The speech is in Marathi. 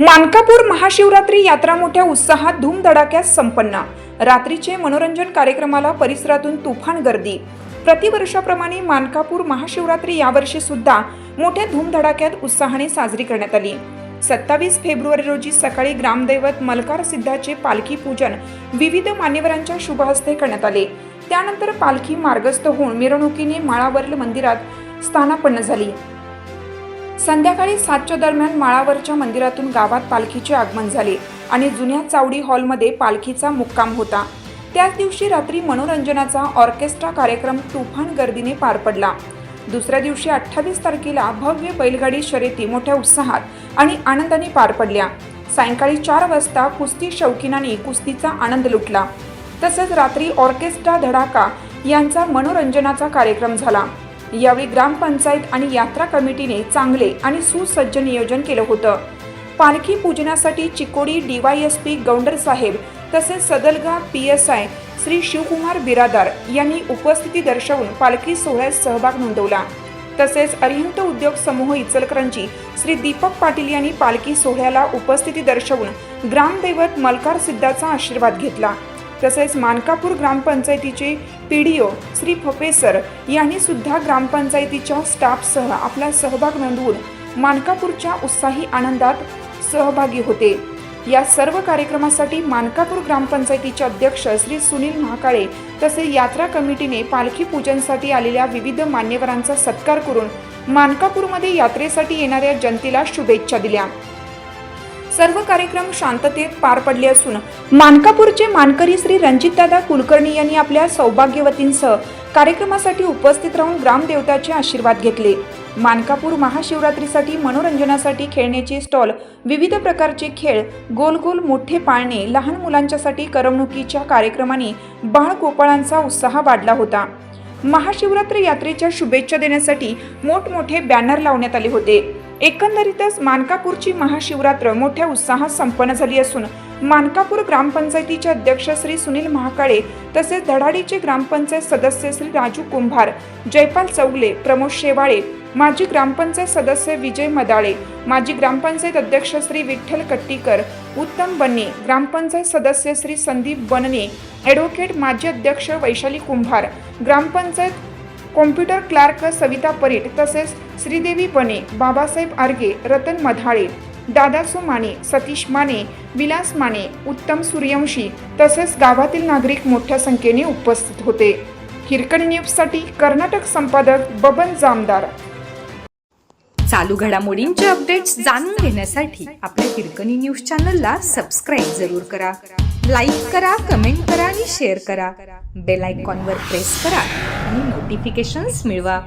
मानकापूर महाशिवरात्री यात्रा मोठ्या उत्साहात धूमधडाक्यात संपन्न. रात्रीचे मनोरंजन कार्यक्रमाला परिसरातून तुफान गर्दी. प्रतिवर्षाप्रमाणे मानकापूर महाशिवरात्री यावर्षी सुद्धा मोठ्या धूमधडाक्यात उत्साहाने साजरी करण्यात आली. सत्तावीस फेब्रुवारी रोजी सकाळी ग्रामदैवत मलकार सिद्धाचे पालखी पूजन विविध मान्यवरांच्या शुभहस्ते करण्यात आले. त्यानंतर पालखी मार्गस्थ होऊन मिरवणुकीने माळावरील मंदिरात स्थानापन्न झाली. संध्याकाळी सातच्या दरम्यान माळावरच्या मंदिरातून गावात पालखीचे आगमन झाले आणि जुन्या चावडी हॉलमध्ये पालखीचा मुक्काम होता. त्याच दिवशी रात्री मनोरंजनाचा ऑर्केस्ट्रा कार्यक्रम तुफान गर्दीने पार पडला. दुसऱ्या दिवशी अठ्ठावीस तारखेला भव्य बैलगाडी शर्यती मोठ्या उत्साहात आणि आनंदाने पार पडल्या. सायंकाळी चार वाजता कुस्ती शौकीनांनी कुस्तीचा आनंद लुटला. तसेच रात्री ऑर्केस्ट्रा धडाका यांचा मनोरंजनाचा कार्यक्रम झाला. यावेळी ग्रामपंचायत आणि यात्रा कमिटीने चांगले आणि सुसज्ज नियोजन केलं होतं. पालखी पूजनासाठी चिकोडी डीवायएसपी गौंडर साहेब तसेच Sadalga P S I Shri Shivkumar Biradar यांनी उपस्थिती दर्शवून पालखी सोहळ्यात सहभाग नोंदवला. तसेच अरिहंत उद्योग समूह इचलकरंजी श्री दीपक पाटील यांनी पालखी सोहळ्याला उपस्थिती दर्शवून ग्रामदैवत मलकार सिद्धाचा आशीर्वाद घेतला. तसेच मानकापूर ग्रामपंचायतीचे पी डी ओ श्री फपेसर यांनी सुद्धा ग्रामपंचायतीच्या स्टाफसह आपला सहभाग नोंदवून मानकापूरच्या उत्साही आनंदात सहभागी होते. या सर्व कार्यक्रमासाठी मानकापूर ग्रामपंचायतीचे अध्यक्ष श्री सुनील महाकाळे तसेच यात्रा कमिटीने पालखी पूजनसाठी आलेल्या विविध मान्यवरांचा सत्कार करून मानकापूरमध्ये यात्रेसाठी येणाऱ्या जनतेला शुभेच्छा दिल्या. सर्व कार्यक्रम शांततेत पार पडले असून मानकापूरचे मानकरी श्री रणजितदादा कुलकर्णी यांनी आपल्या सौभाग्यवतींसह कार्यक्रमासाठी उपस्थित राहून ग्रामदेवताचे आशीर्वाद घेतले. मानकापूर महाशिवरात्रीसाठी मनोरंजनासाठी खेळण्याचे स्टॉल विविध प्रकारचे खेळ गोल गोल मोठे पाळणे लहान मुलांच्यासाठी करमणुकीच्या कार्यक्रमांनी बाळगोपाळांचा उत्साह वाढला होता. महाशिवरात्र यात्रेच्या शुभेच्छा देण्यासाठी मोठमोठे बॅनर लावण्यात आले होते. एकंदरीतच मानकापूरची महाशिवरात्र मोठ्या उत्साहात संपन्न झाली असून मानकापूर ग्रामपंचायतीचे अध्यक्ष श्री सुनील महाकाळे तसेच धडाडीचे ग्रामपंचायत सदस्य श्री राजू कुंभार जयपाल चौगले प्रमोद शेवाळे माजी ग्रामपंचायत सदस्य विजय मदाळे माजी ग्रामपंचायत अध्यक्ष श्री विठ्ठल कट्टीकर उत्तम बन्ने ग्रामपंचायत सदस्य श्री संदीप बनने ॲडव्होकेट माजी अध्यक्ष वैशाली कुंभार ग्रामपंचायत कॉम्प्युटर क्लार्क सविता परीट तसेच श्रीदेवी बने बाबासाहेब आर्गे रतन मधाळे. दादासू माने सतीश माने विलास माने उत्तम सूर्यवंशी तसेच गावातील नागरिक मोठ्या संख्येने उपस्थित होते. हिरकणी न्यूजसाठी कर्नाटक संपादक बबन जामदार. चालू घडामोडींचे अपडेट्स जाणून घेण्यासाठी आपल्या हिरकणी न्यूज चॅनलला सबस्क्राईब जरूर करा. लाईक करा कमेंट करा आणि शेअर करा. बेल आयकॉनवर प्रेस करा आणि नोटिफिकेशन्स मिळवा.